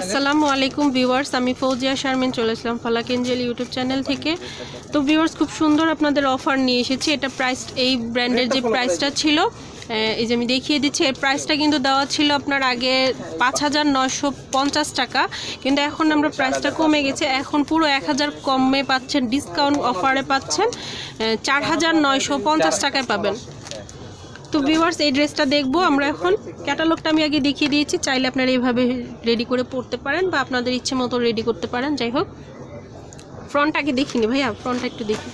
আসসালামু আলাইকুম ভিউয়ার্স আমি ফৌজিয়া শারমিন চলে আসলাম ফালাক এঞ্জেল ইউটিউব চ্যানেল থেকে। তো ভিউয়ার্স খুব সুন্দর আপনাদের অফার নিয়ে এসেছি। এটা প্রাইস এই ব্র্যান্ডের যে প্রাইসটা ছিল এই যে আমি দেখিয়ে দিচ্ছি এর প্রাইসটা কিন্তু দেওয়া ছিল আপনার আগে পাঁচ হাজার নয়শো পঞ্চাশ টাকা কিন্তু এখন আমরা প্রাইসটা কমে গেছে। এখন পুরো এক হাজার কমে পাচ্ছেন ডিসকাউন্ট অফারে পাচ্ছেন চার হাজার নয়শো পঞ্চাশ টাকায় পাবেন। তো ভিউয়ার্স এই ড্রেসটা দেখব আমরা এখন। ক্যাটালগটা আমি আগে দেখিয়ে দিয়েছি চাইলে আপনারা এইভাবে রেডি করে পরতে পারেন বা আপনাদের ইচ্ছে মতো রেডি করতে পারেন যাই হোক। ফ্রন্ট আগে দেখিনি ভাইয়া ফ্রন্টটা একটু দেখি।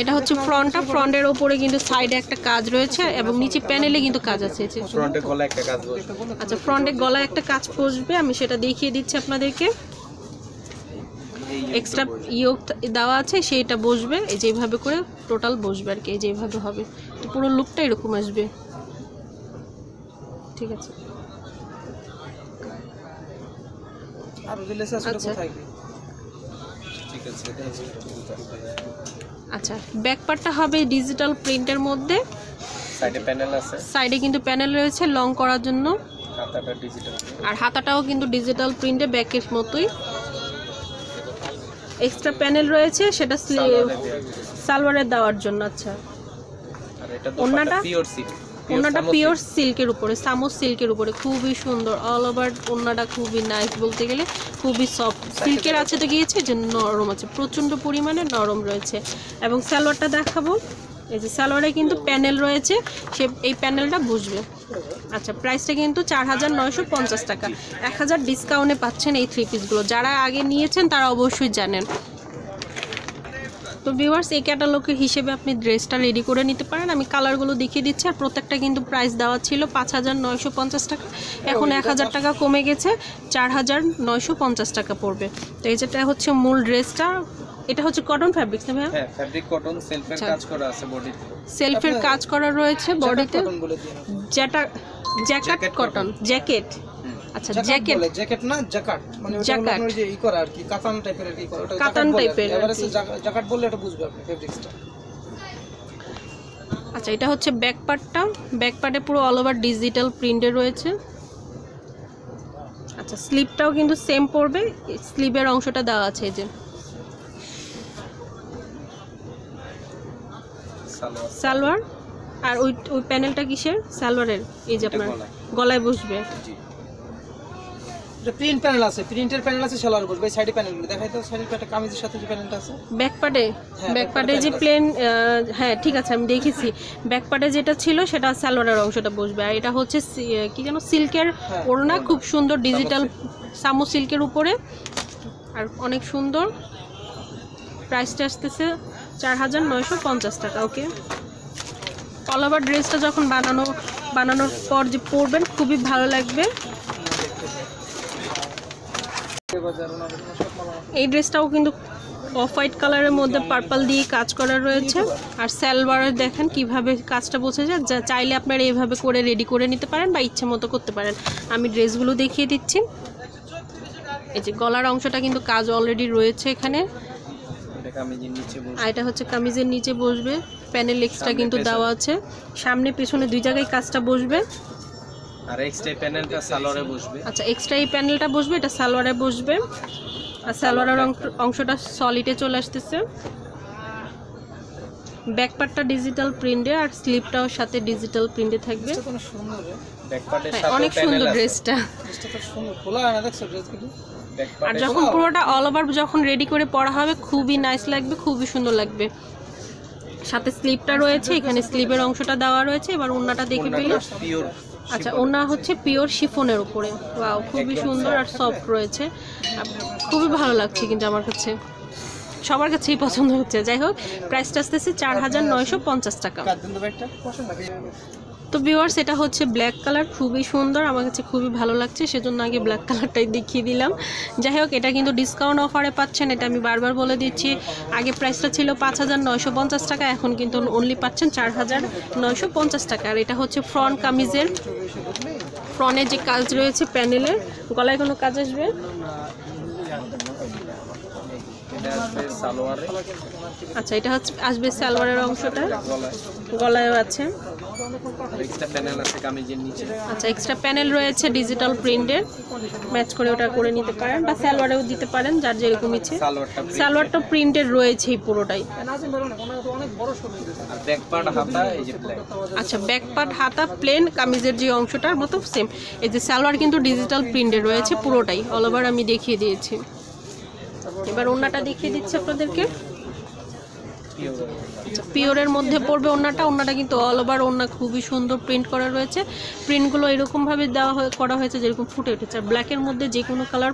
এটা হচ্ছে ফ্রন্টটা ফ্রন্টের ওপরে কিন্তু সাইডে একটা কাজ রয়েছে এবং নিচে প্যানেলে কিন্তু কাজ আছে ফ্রন্টে গলা একটা কাজ বসবে। আচ্ছা ফ্রন্টে গলায় একটা কাজ বসবে আমি সেটা দেখিয়ে দিচ্ছি আপনাদেরকে। এক্সট্রা ইয়োগ দেওয়া আছে সেইটা বসবে এই যেভাবে করে টোটাল বসবে আর কি যেভাবে হবে। তো পুরো লুকটা এরকম আসবে। ঠিক আছে। আচ্ছা। আচ্ছা ব্যাক পার্টটা হবে ডিজিটাল প্রিন্টের মধ্যে। সাইডে প্যানেল আছে। সাইডে কিন্তু প্যানেল রয়েছে লং করার জন্য। কাঁথাটা ডিজিটাল আর হাতাটাও কিন্তু ডিজিটাল প্রিন্টে ব্যাকের মতোই। এক্সট্রা প্যানেল রয়েছে সেটা সালোয়ারে দেওয়ার জন্য আচ্ছা। এটা? পিওর সিল্ক ওনাটা পিওর সিল্কের উপরে সামোস সিল্কের উপরে খুবই সুন্দর অল ওভার ওনাটা খুবই নাইস বলতে গেলে খুবই সফট সিল্কের আছে তো গিয়েছে যে নরম আছে প্রচণ্ড পরিমাণে নরম রয়েছে। এবং সালোয়ারটা দেখাবো এই যে সালোয়ারে কিন্তু প্যানেল রয়েছে সে এই প্যানেলটা বুঝবে। আচ্ছা প্রাইসটা কিন্তু চার হাজার নয়শো পঞ্চাশ টাকা। এক হাজার ডিসকাউন্টে পাচ্ছেন এই থ্রি পিসগুলো যারা আগে নিয়েছেন তারা অবশ্যই জানেন। তো ভিউয়ার্স এই ক্যাটালগের হিসেবে আপনি ড্রেসটা রেডি করে নিতে পারেন। আমি কালারগুলো দেখিয়ে দিচ্ছি আর প্রত্যেকটা কিন্তু প্রাইস দেওয়া ছিল পাঁচ হাজার নয়শো পঞ্চাশ টাকা। এখন এক হাজার টাকা কমে গেছে চার হাজার নয়শো পঞ্চাশ টাকা পড়বে। তো এই যেটা হচ্ছে মূল ড্রেসটা এটা হচ্ছে কটন ফ্যাব্রিক্স না ভাইয়া? হ্যাঁ ফ্যাব্রিক কটন সেলফের। কাজ করা আছে বডিতে সেলফের কাজ করা রয়েছে বডিতে যেটা জ্যাকেট কটন জ্যাকেট। আচ্ছা জ্যাকেট জ্যাকেট বলে জ্যাকেট না জ্যাকাট মানে ওটা হলো। যে ই করা আর কি কাতান টাইপের আর কি করা ওটা কাতান এবারে জ্যাকাট বললে এটা বুঝবে আপনি ফেব্রিক্সটা আচ্ছা এটা হচ্ছে ব্যাক পার্টটা ব্যাক পার্টে পুরো অল ওভার ডিজিটাল প্রিন্টে রয়েছে। আচ্ছা স্লিপটাও কিন্তু সেম পড়বে। স্লিভের অংশটা দেওয়া আছে এই যে। সালোয়ার। আর ওই ওই প্যানেলটা কিসের? সালোয়ারের। এই যে আপনার গলায়। গলায় বসবে। জি। এটা প্রিন্ট প্যানেল আছে প্রিন্টের প্যানেল আছে সেলার বসবে এই সাইডে প্যানেলগুলো দেখাই তো সাইডে একটা কামিজের সাথে যে প্যানেলটা আছে। ব্যাক পার্টে হ্যাঁ, ব্যাক পার্টে যে প্লেন হ্যাঁ ঠিক আছে আমি দেখেছি। ব্যাক পার্টে যেটা ছিল সেটা সালোয়ারের অংশটা বসবে। আর এটা হচ্ছে কি যেন সিল্কের হ্যাঁ, ওড়না খুব সুন্দর ডিজিটাল সামু সিল্কের উপরে। আর অনেক সুন্দর। প্রাইসটা আসতেছে চার হাজার নয়শো পঞ্চাশ টাকা ওকে? অল ওভার ড্রেসটা যখন বানানো বানানোর পর যে পরবেন খুবই ভালো লাগবে বাজার ওনাদের সব মাল আমার এই ড্রেসটাও কিন্তু অফ হোয়াইট কালারের মধ্যে পার্পল দিয়ে কাজ করা রয়েছে। আর সালোয়ারে দেখেন কীভাবে কাজটা বসে যায়। যা চাইলে আপনারা এইভাবে করে রেডি করে নিতে পারেন বা ইচ্ছে মতো করতে পারেন। আমি ড্রেসগুলো দেখিয়ে দিচ্ছি। এই যে গলার অংশটা কিন্তু কাজ অলরেডি রয়েছে এখানে। আর এটা হচ্ছে কামিজের নিচে বসবে। প্যানেল এক্সট্রা কিন্তু দেওয়া আছে। সামনে পেছনে দুই জায়গায় কাজটা বসবে। আর এক্সট্রা প্যানেলটা সালোয়ারে বসবে। আচ্ছা এক্সট্রা এই প্যানেলটা বসবে এটা সালোয়ারে বসবে। আর সালোয়ারের অংশটা সলিডে চলে আসতেছে। ব্যাক পার্টটা ডিজিটাল প্রিন্টে আর স্লিপটাও সাথে ডিজিটাল প্রিন্টে থাকবে। অনেক সুন্দর হ্যাঁ, সাথে অনেক সুন্দর ড্রেসটা হয় আর যখন পুরোটা অল ওভার যখন রেডি করে পরা হবে খুবই নাইস লাগবে খুবই সুন্দর লাগবে। সাথে স্লিপটা রয়েছে এখানে স্লিপের অংশটা দেওয়া রয়েছে এবার ওনাটা দেখে পেলে আচ্ছা ওনা হচ্ছে পিওর শিফনের উপরে। ওয়াও খুবই সুন্দর আর সফট রয়েছে। খুবই ভালো লাগছে কিন্তু আমার কাছে। সবার কাছেই পছন্দ হচ্ছে। যাই হোক প্রাইসটা আসতেছে চার হাজার নয়শো পঞ্চাশ টাকা। তো ভিউয়ার্স এটা হচ্ছে ব্ল্যাক কালার খুবই সুন্দর, আমার কাছে খুবই ভালো লাগছে, সেজন্য আগে ব্ল্যাক কালারটাই দেখিয়ে দিলাম। যাই হোক, এটা কিন্তু ডিসকাউন্ট অফারে পাচ্ছেন, এটা আমি বারবার বলে দিচ্ছি। আগে প্রাইসটা ছিল পাঁচ হাজার নয়শো পঞ্চাশ টাকা, এখন কিন্তু অনলি পাচ্ছেন চার হাজার নয়শো পঞ্চাশ টাকা। আর এটা হচ্ছে ফ্রন্ট কামিজের ফ্রন্টে যে কাজ রয়েছে প্যানেলের, গলায় কোনো কাজ আসবে? আচ্ছা এটা হচ্ছে, আসবে সালোয়ারের অংশটা, গলায়ও আছে। এক্সট্রা প্যানেল আছে কামিজের নিচে। আচ্ছা এক্সট্রা প্যানেল রয়েছে ডিজিটাল প্রিন্টের ম্যাচ করে ওটা করে নিতে পারেন বা সালোয়ারেও দিতে পারেন যার যেরকম ইচ্ছে। সালোয়ারটা প্রিন্টের রয়েছেই পুরোটাই। আচ্ছা ব্যাক পার্ট হাতা প্লেন কামিজের যে অংশটার মতো সেম এই যে সালোয়ার কিন্তু ডিজিটাল প্রিন্টের রয়েছে পুরোটাই। অল ওভার আমি দেখিয়ে দিয়েছি। এবার ওন্নাটা দেখিয়ে দিচ্ছি আপনাদেরকে। পিওরের মধ্যে পড়বে ওন্নাটা। ওন্নাটা কিন্তু অল ওভার ওন্না খুবই সুন্দর প্রিন্ট করা রয়েছে। প্রিন্টগুলো এরকমভাবে দেওয়া হয়ে, করা হয়েছে যেরকম ফুটে উঠেছে। আর ব্ল্যাকের মধ্যে যে কোনো কালার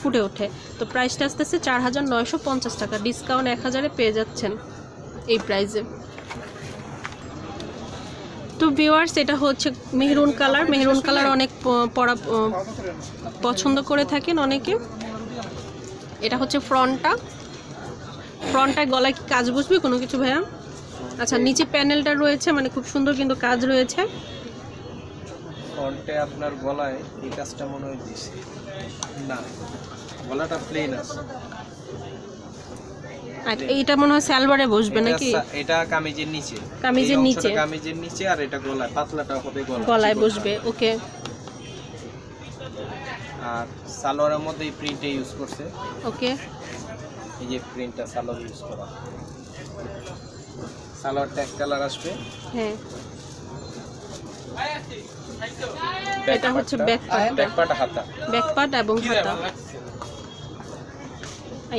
ফুটে ওঠে। তো প্রাইসটা আসতেছে চার হাজার নয়শো পঞ্চাশ টাকা। ডিসকাউন্ট এক হাজারে পেয়ে যাচ্ছেন এই প্রাইসে তো ভিউয়ার্স এটা হচ্ছে মেহরুন কালার মেহরুন কালার অনেক পরা পছন্দ করে থাকেন অনেকে। এটা হচ্ছে ফ্রন্টটা ফ্রন্টটায় গলায় কি কাজ বসবে কোনো কিছু ভাইয়া? আচ্ছা নিচে প্যানেলটা রয়েছে মানে খুব সুন্দর কিন্তু কাজ রয়েছে। ফ্রন্টে আপনার গলায় এই কাজটা মনে হয় দিছে। না গলাটা প্লেন আছে। আর এইটা মনে হয় সালোয়ারে বসবে নাকি? এটা কামিজের নিচে। কামিজের নিচে। কামিজের নিচে আর এটা গলায় পাতলাটা হবে গলা গলায় বসবে ওকে। আর সালোয়ারের মধ্যে এই প্রিন্টে ইউজ করছে। ওকে। এই যে প্রিন্টটা সালোয়ার ইউজ করা। সালোয়ারটা এক কালার আসবে। হ্যাঁ। এটা হচ্ছে ব্যাক পার্ট হাতা। ব্যাক পার্ট এবং হাতা।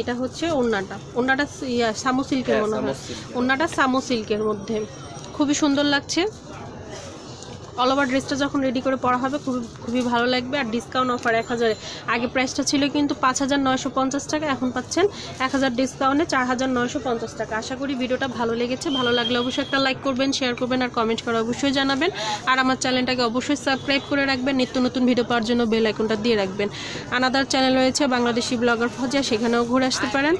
এটা হচ্ছে ওন্নাটা। ওন্নাটা ইয়া, সামু সিল্কের হ্যাঁ, মনে হয়। ওন্নাটা সামু সিল্কের মধ্যে। খুবই সুন্দর লাগছে। অল ওভার ড্রেসটা যখন রেডি করে পরা হবে, খুবই খুবই ভালো লাগবে। আর ডিসকাউন্ট অফার এক হাজারে। আগে প্রাইসটা ছিল কিন্তু পাঁচ হাজার নয়শো পঞ্চাশ টাকা, এখন পাচ্ছেন এক হাজার ডিসকাউন্টে চার হাজার নয়শো পঞ্চাশ টাকা। আশা করি ভিডিওটা ভালো লেগেছে। ভালো লাগলে অবশ্যই একটা লাইক করবেন শেয়ার করবেন আর কমেন্ট করে অবশ্যই জানাবেন। আর আমার চ্যানেলটাকে অবশ্যই সাবস্ক্রাইব করে রাখবেন। নিত্য নতুন ভিডিও পাওয়ার জন্য বেল আইকনটা দিয়ে রাখবেন। আনাদার চ্যানেল রয়েছে বাংলাদেশি ব্লগার ফজা সেখানেও ঘুরে আসতে পারেন।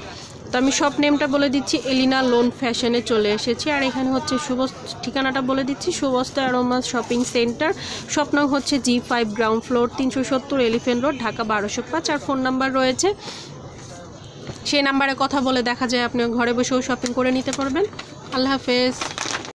তো আমি সব নেমটা বলে দিচ্ছি এলিনা লোন ফ্যাশনে চলে এসেছি। আর এখানে হচ্ছে শুভ ঠিকানাটা বলে দিচ্ছি সুবস্ত অ্যারোমা শপিং সেন্টার। স্বপ্ন হচ্ছে জি ফাইভ গ্রাউন্ড ফ্লোর তিনশো সত্তর এলিফেন্ট রোড ঢাকা বারোশো পাঁচ। আর ফোন নাম্বার রয়েছে। সেই নাম্বারে কথা বলে দেখা যায় আপনি ঘরে বসেও শপিং করে নিতে পারবেন। আল্লাহ হাফেজ।